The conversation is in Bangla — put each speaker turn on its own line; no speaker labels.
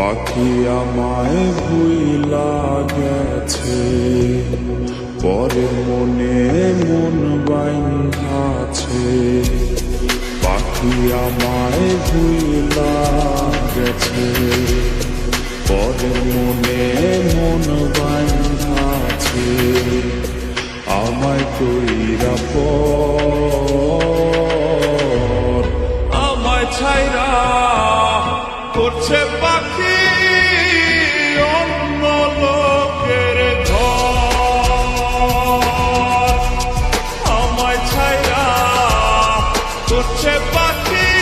পাখি আমায় ভুইলা গেছে পরের মনে মন বাইন্ধাছে পাখি আমায় ভুইলা গেছে পরে মনে মন বাইন্ধাছে আমায় কইরা পর।
আমায় ছাইরা করছে উঠছে পাখি।